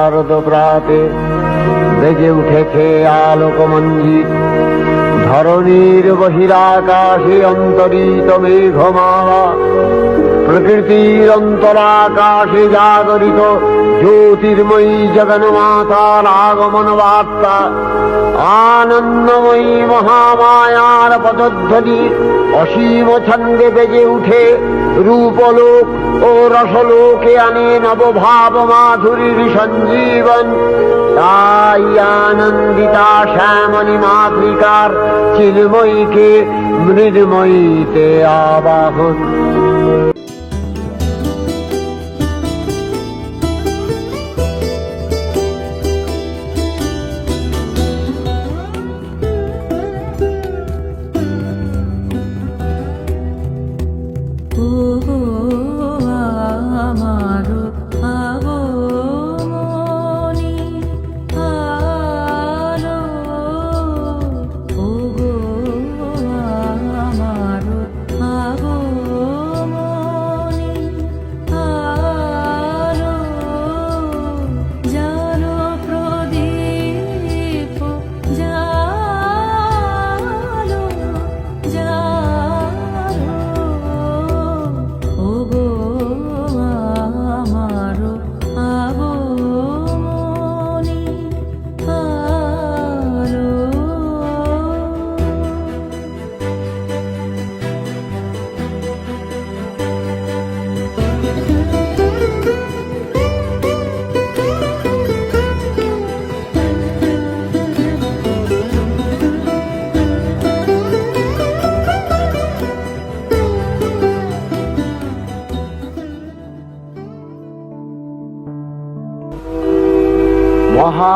শারদ প্রাতে বেজে উঠেছে আলোকমঞ্জিত ধরণীর বহিরাকাশে অন্তরিত মেঘমালা, প্রকৃতির অন্তরাকাশে জাগরিত জ্যোতির্ময়ী জগন্মাতার আগমন বার্তা, আনন্দময়ী মহামায়ার পদধ্বনি অসীম ছন্দে বেজে উঠে রূপলোক ও রসলোকে আনে নবভাব মাধুরীর সঞ্জীবন। তাই আনন্দিতা শ্যামণী মাতৃকার চিন্ময়ীকে মৃন্ময়ীতে আবাহন।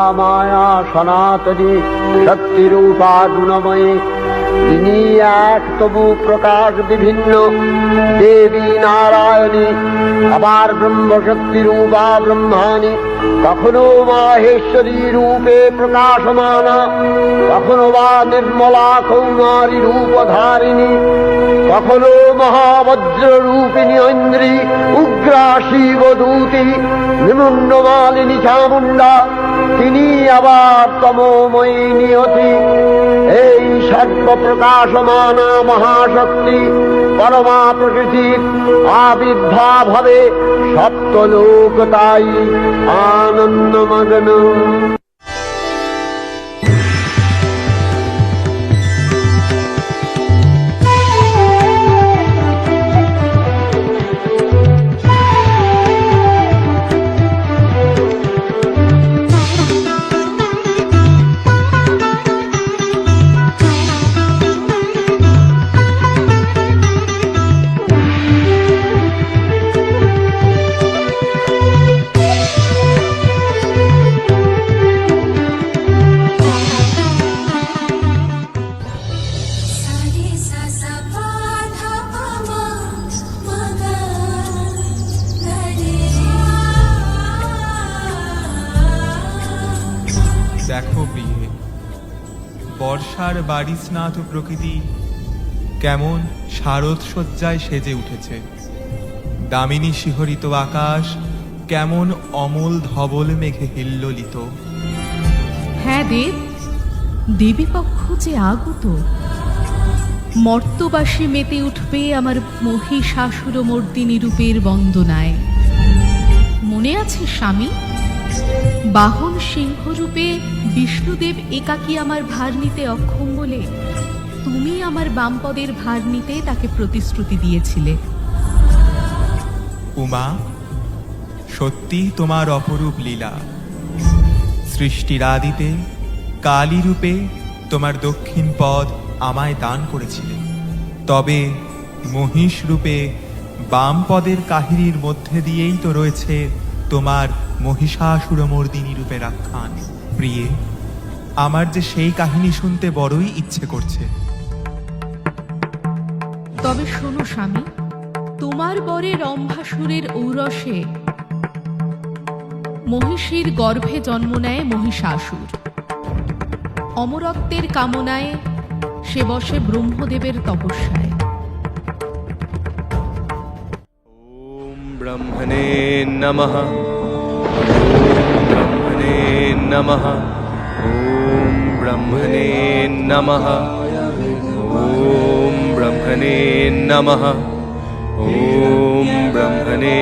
মহামায়া সনাতনী শক্তিরূপা গুণময়ী। তিনি এক তবু প্রকাশ বিভিন্ন। দেবী নারায়ণী, আবার ব্রহ্মশক্তি রূপা ব্রহ্মাণী। কখনো মাহেশ্বরী রূপে প্রকাশমানা, কখনো বা নির্মলা কৌমারী রূপধারিণী, কখনো মহাবজ্র রূপিণী ঐন্দ্রী উগ্রা শিবদূতি নিমুন্নমালিনী চামুন্ডা তিনি আবার তমোময়ী নিয়তি। এই সর্ব প্রকাশমানা মহাশক্তি পরমা প্রকৃতির আবির্ভাব হবে সপ্তলোক তাই আনন্দমগ্ন। বাড়ি স্নাত প্রকৃতি, কেমন শারদ সজ্জায় সেজে উঠেছে। দামিনী শিহরিত আকাশ, কেমন অমল ধবল মেঘে হিল্লোলিত। হ্যাঁ দেব, দেবীপক্ষ যে আগত। মর্তবাসী মেতে উঠবে আমার মহিষাসুর মর্দিনী রূপের বন্দনায়। মনে আছে স্বামী? বাহন সিংহরূপে বিষ্ণুদেব একাকী আমার ভার নিতে অক্ষম বলে তুমি আমার বামপদের ভার নিতে তাকে প্রতিশ্রুতি দিয়েছিলে। উমা সত্যি তোমার অপরূপ লীলা। সৃষ্টির আদিতে কালী রূপে তোমার দক্ষিণ পদ আমায় দান করেছিলে। তবে মহিষ রূপে বাম পদের কাহিনীর মধ্যে দিয়েই তো রয়েছে তোমার মহিষাসুরমর্দিনী রূপে রাখান প্রিয়ে আমার যে সেই কাহিনী শুনতে বড়ই ইচ্ছে করছে। তবে শোনো স্বামী তোমার বরে রম্ভাসুরের ঔরসে মহিষীর গর্ভে জন্ম নেয় মহিষাসুর। অমরত্বের কামনায় সে বসে ব্রহ্মদেবের তপস্যায়। ব্রহ্মণে নমঃ। ব্রহ্মণে নমঃ। ওম ব্রহ্মণে নমঃ। ওম ব্রহ্মণে নমঃ। ওম ব্রহ্মণে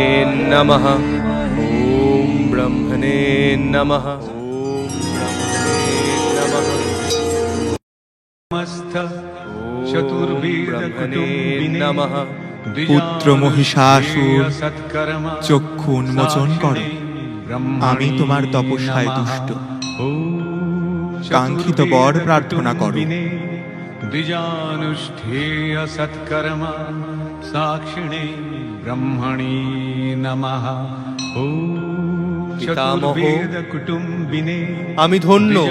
নমঃ। ওম ব্রহ্মণে নমঃ। ওম ব্রহ্মণে নমঃ। পুত্র মহিষাসুর চক্ষু উন্মোচন করো। আমি তোমার তপস্যায় তুষ্ট। কাঙ্ক্ষিত বর প্রার্থনা করো। দ্বিজানুষ্ঠেয় সৎকর্মা সাক্ষিণে ব্রহ্মণি নমঃ ও পিতামহ, কুটুম্বিনে আমি ধন্য।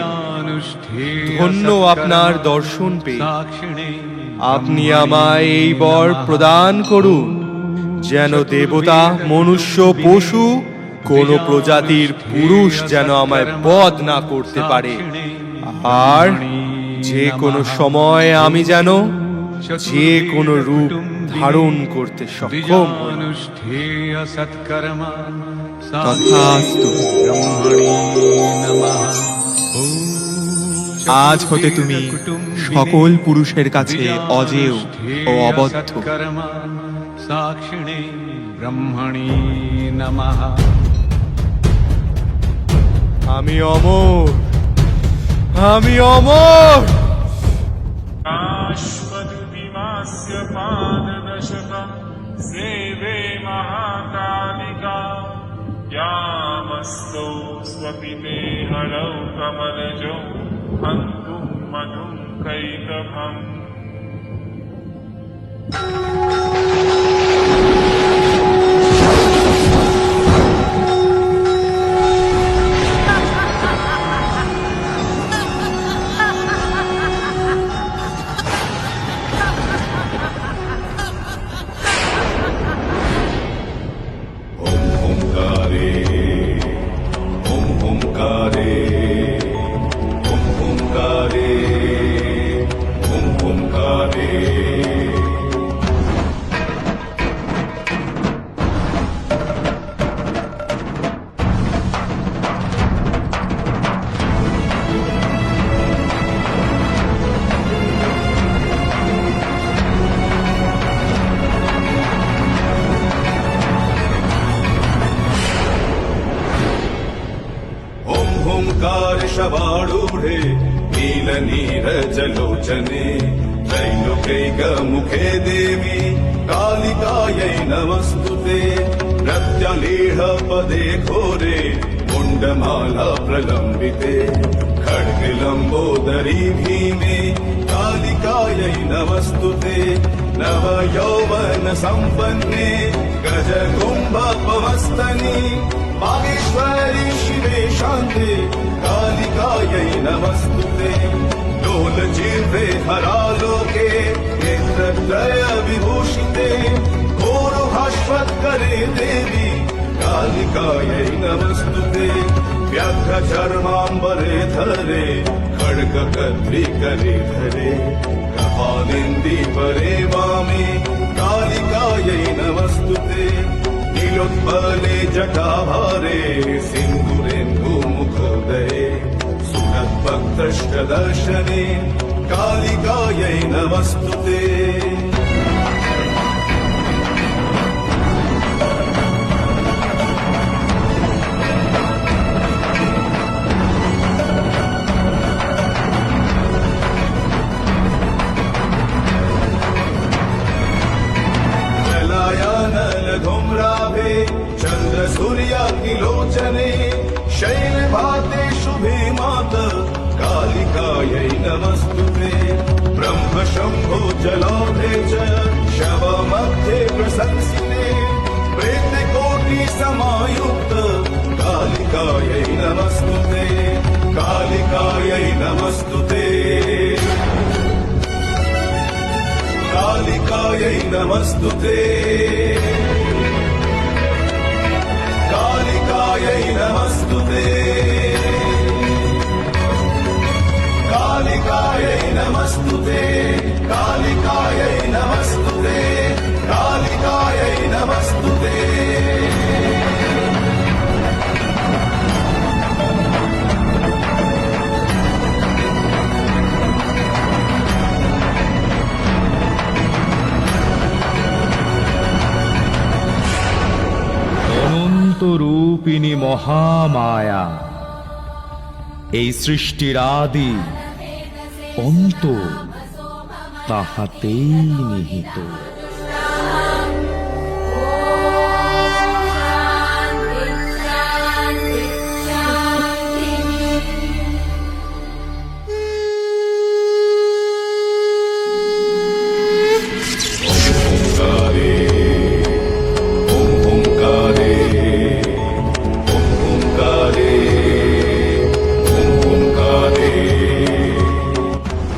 ধন্য আপনার দর্শন দর্শন পেয়ে। সাক্ষিণে আপনি আমায় এই বর প্রদান করুন। যেন দেবতা মনুষ্য পশু কোন প্রজাতির পুরুষ যেন আমায় বধ না করতে পারে। আর যে কোনো সময় আমি যেন যে কোনো রূপ ধারণ করতে সক্ষম আজ হতে তুমি সকল পুরুষের কাছে অজেয় ও অবদ্ধ। সাক্ষিণে ব্রহ্মণি নমঃ। আমি অমর আমি অমর आश्वद्दिवास्य पाददशकं सेवे महाकालिका यामस्तौ स्वपिते हरौ कमलजौ हन्तुं मधुं कैकभम् Hare देवी कालिकायै नमस्तु ते प्रत्यलीढपदे घोरे कुण्डमाला प्रलम्बिते। खड्गलम्बोदरी भीमे कालिकायै नमस्तु ते नव सम्पन्ने गजकुम्भपवस्तनि बागेश्वरी शिवे शान्ते कालिकायै नमस्तु ते लोलजिह्वे हरालोके नेत्रत्रय विभूषिते घोरभाष्वत्करे देवी कालिकायै नमस्तु ते व्याघ्रचर्माम्बरे धरे खड्गकद्रि करे धरे कपालिन्दी परे वामे कालिकायै नमस्तु ते नीलोत्पले जटाभारे सिन्दुरेन्दुमुखोदये सुरद्भक्तष्टदर्शने कालिकायै नमस्तु ते चन्द्र सूर्याग्निलोचने शैलभाते शुभे मात कालिकायै नमस्तु शम्भो जलाधे च शवमध्ये प्रशंसिते प्रेतकोटि समायुक्त कालिकायै नमस्तु ते कालिकायै नमस्तु ते कालिकायै नमस्तु ते कालिकायै नमस्तु ते कालिकायै नमस्तु ते कालिकायै नमस्तु ते कालिकायै नमस्तु ते রূপিণী মহামায়া এই সৃষ্টির আদি অন্ত তাহাতেই নিহিত।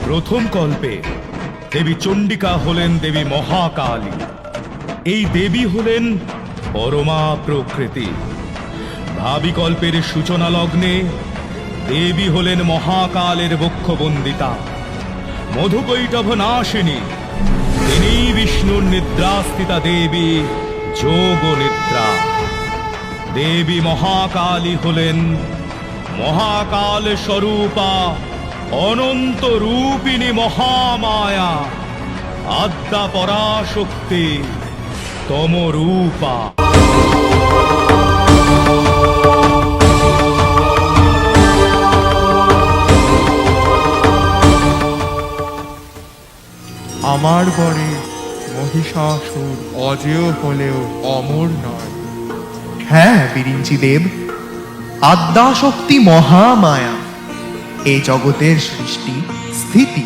প্রথম কল্পে দেবী চণ্ডিকা হলেন দেবী মহাকালী। এই দেবী হলেন পরমা প্রকৃতি। ভাবি কল্পের সূচনা লগ্নে দেবী হলেন মহাকালের বক্ষবন্দিতা। মধুকৈটভ নাশিনী। তিনি বিষ্ণুর নিদ্রাস্থিতা দেবী যোগ নিদ্রা দেবী মহাকালী হলেন মহাকাল স্বরূপা অনন্ত রূপিণী মহামায়া আদ্যা পরাশক্তি তমরূপা। আমার বরে মহিষাসুর অজেয় হলেও অমর নয়। হ্যাঁ বিরিঞ্চি দেব আদ্যাশক্তি মহামায়া। এই জগতের সৃষ্টি স্থিতি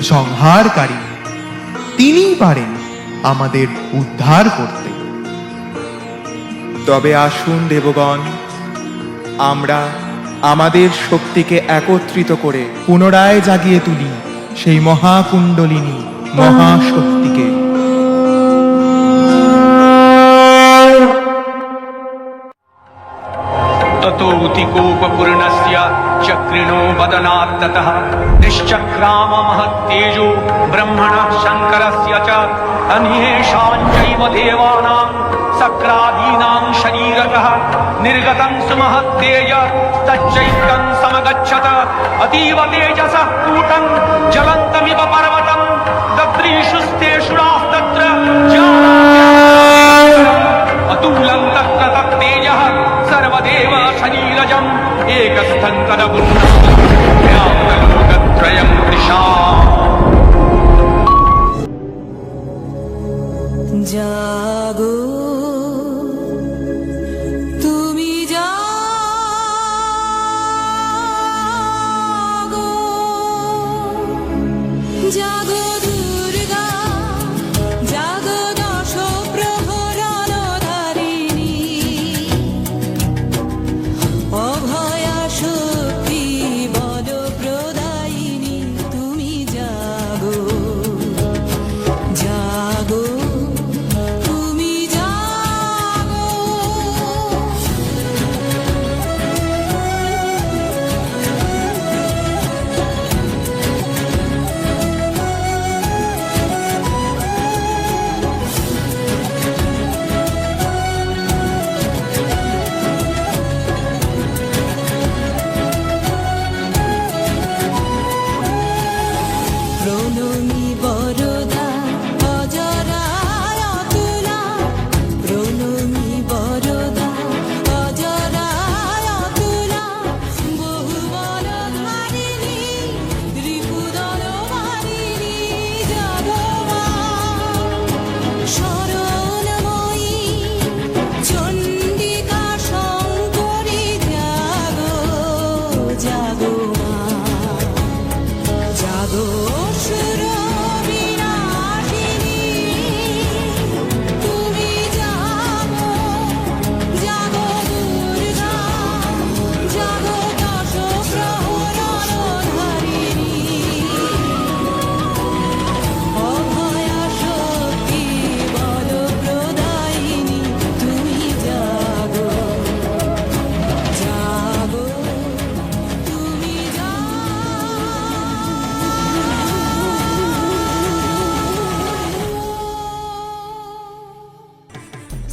সংহারকারী। তিনিই পারেন আমাদের উদ্ধার করতে। তবে আসুন দেবগণ আমরা আমাদের শক্তিকে একত্রিত করে পুনরায় জাগিয়ে তুলি সেই মহাকুণ্ডলিনী মহাশক্তিকে। তত উতি चक्रिणो वदनात्ततः। निश्चक्राम महत्तेजो ब्रह्मणः शङ्करस्य च। अन्येषाञ्चैव देवानां सक्रादीनां शरीरतः निर्गतं सुमहत्तेज तच्चैकं समगच्छत। अतीव तेजसः कूटं ज्वलन्तमिव पर्वतं। दद्रीषुस्तेषुरास्तत्र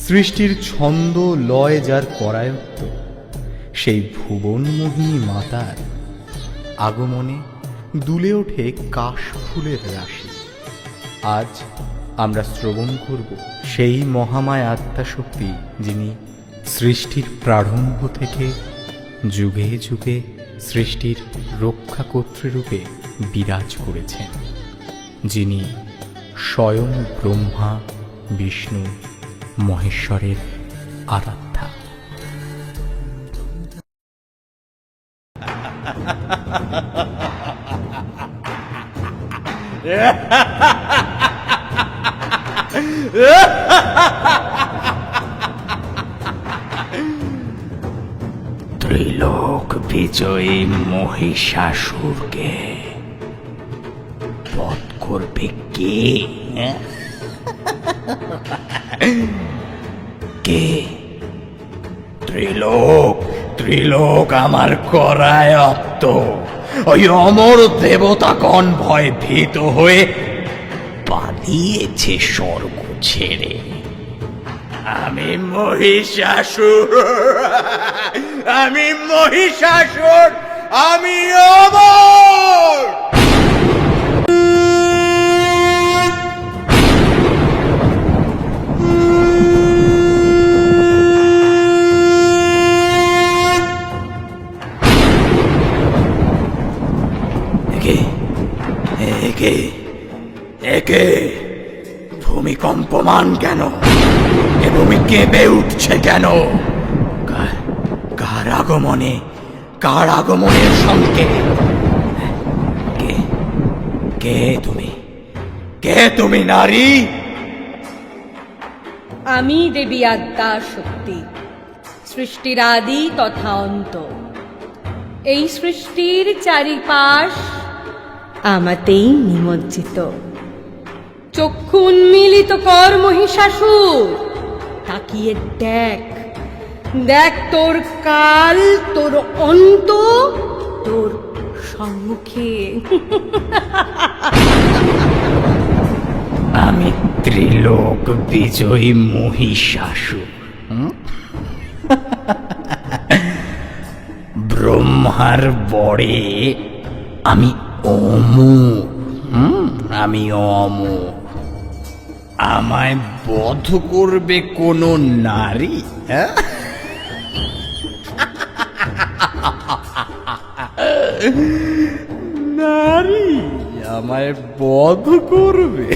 সৃষ্টির ছন্দ লয় যার পরায়ত্ত সেই ভুবনমোহিনী মাতার আগমনে দুলে ওঠে কাশ ফুলের রাশি। আজ আমরা শ্রবণ করব সেই মহামায় আত্মা শক্তি যিনি সৃষ্টির প্রারম্ভ থেকে যুগে যুগে সৃষ্টির রক্ষাকর্তৃরূপে বিরাজ করেছেন, যিনি স্বয়ং ব্রহ্মা, বিষ্ণু মহেশ্বরের আরাধ্যা। ত্রিলোক বিজয়ী মহিষাসুরকে বধ করবে কে? ত্রিলোক আমার করায়ত্ত। ওই অমর দেবতাগণ ভয় ভীত হয়ে পালিয়েছে স্বর্গ ছেড়ে। আমি মহিষাসুর আমি মহিষাসুর, আমি অমর! একে একে ভূমিকম্পমান কেন? এ ভূমি কেঁপে উঠছে কেন? কার আগমনে, কার আগমনের সঙ্গে কে কে তুমি? কে তুমি, নারী? আমি দেবী আত্মা শক্তি, সৃষ্টির আদি তথা অন্ত। এই সৃষ্টির চারিপাশ আমাতেই নিমজ্জিত। চক্ষু উন্মিলিত কর মহিষাসুর। তাকিয়ে দেখ। দেখ তোর কাল তোর অন্ত তোর সম্মুখে। আমি ত্রিলোক বিজয়ী মহিষাসুর। হুম? ব্রহ্মার বড়ে আমি অমর হুম? আমি অমর আমায় বধ করবে কোনো নারী হ্যাঁ? নারী আমায় বধ করবে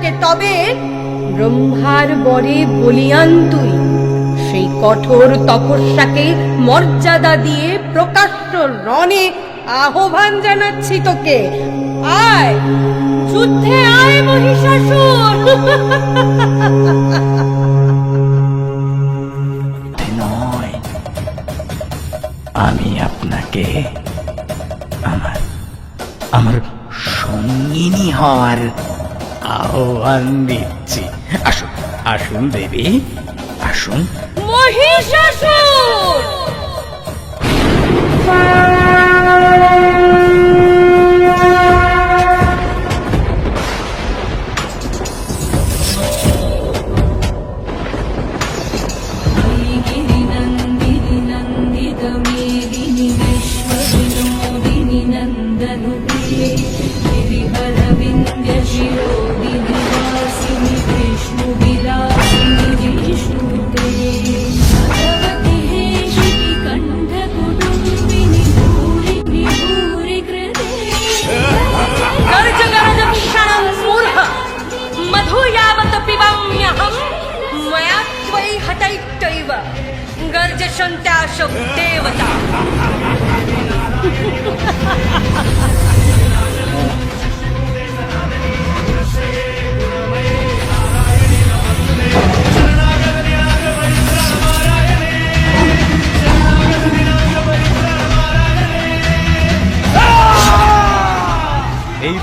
করতে তবে ব্রহ্মার বরে বলিয়ান তুই। সেই কঠোর তপস্যাকে মর্যাদা দিয়ে প্রকাশ্য রণে আহ্বান জানাচ্ছি তোকে। আয়, যুদ্ধে আয় মহিষাসুর। নয়, আমি আপনাকে আমার আমার সঙ্গিনী হওয়ার আহ্বান দিচ্ছি। আসুন আসুন দেবী আসুন। মহিষাসুর!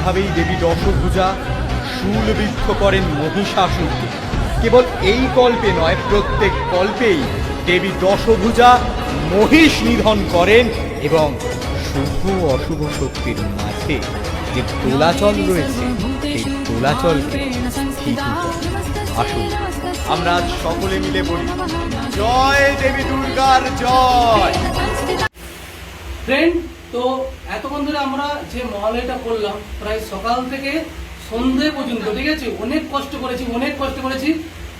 এইভাবেই দেবী দশভুজা শূলবিদ্ধ করেন মহিষাসুরকে কেবল এই কল্পে নয়, প্রত্যেক কল্পেই দেবী দশভুজা মহিষ নিধন করেন এবং শুভ অশুভ শক্তির মাঝে যে দোলাচল রয়েছে, সেই দোলাচলকে আসুন আমরা সকলে মিলে বলি, জয় দেবী দুর্গার জয়। ফ্রেন্ড তো এতক্ষণ ধরে আমরা যে মহালয়টা করলাম, প্রায় সকাল থেকে সন্ধে পর্যন্ত, ঠিক আছে? অনেক কষ্ট করেছি, অনেক কষ্ট করেছি,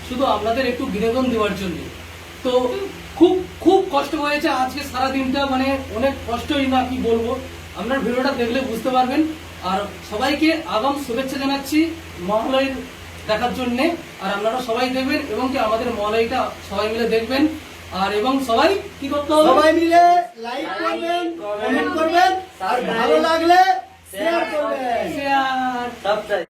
শুধু আপনাদের একটু বিনোদন দেওয়ার জন্য। তো খুব খুব কষ্ট হয়েছে, আজকে সারা দিনটা মানে অনেক কষ্টই না কি বলব। আপনার ভিডিওটা দেখলে বুঝতে পারবেন। আর সবাইকে আগাম শুভেচ্ছা জানাচ্ছি মহালয়ের দেখার জন্যে। আর আপনারা সবাই দেখবেন এবং কি আমাদের মহালয়টা সবাই মিলে দেখবেন। আর এবং সবাই কি করতে হবে? সবাই মিলে লাইক করবেন কমেন্ট করবেন। আর ভালো লাগলে শেয়ার করবেন। শেয়ার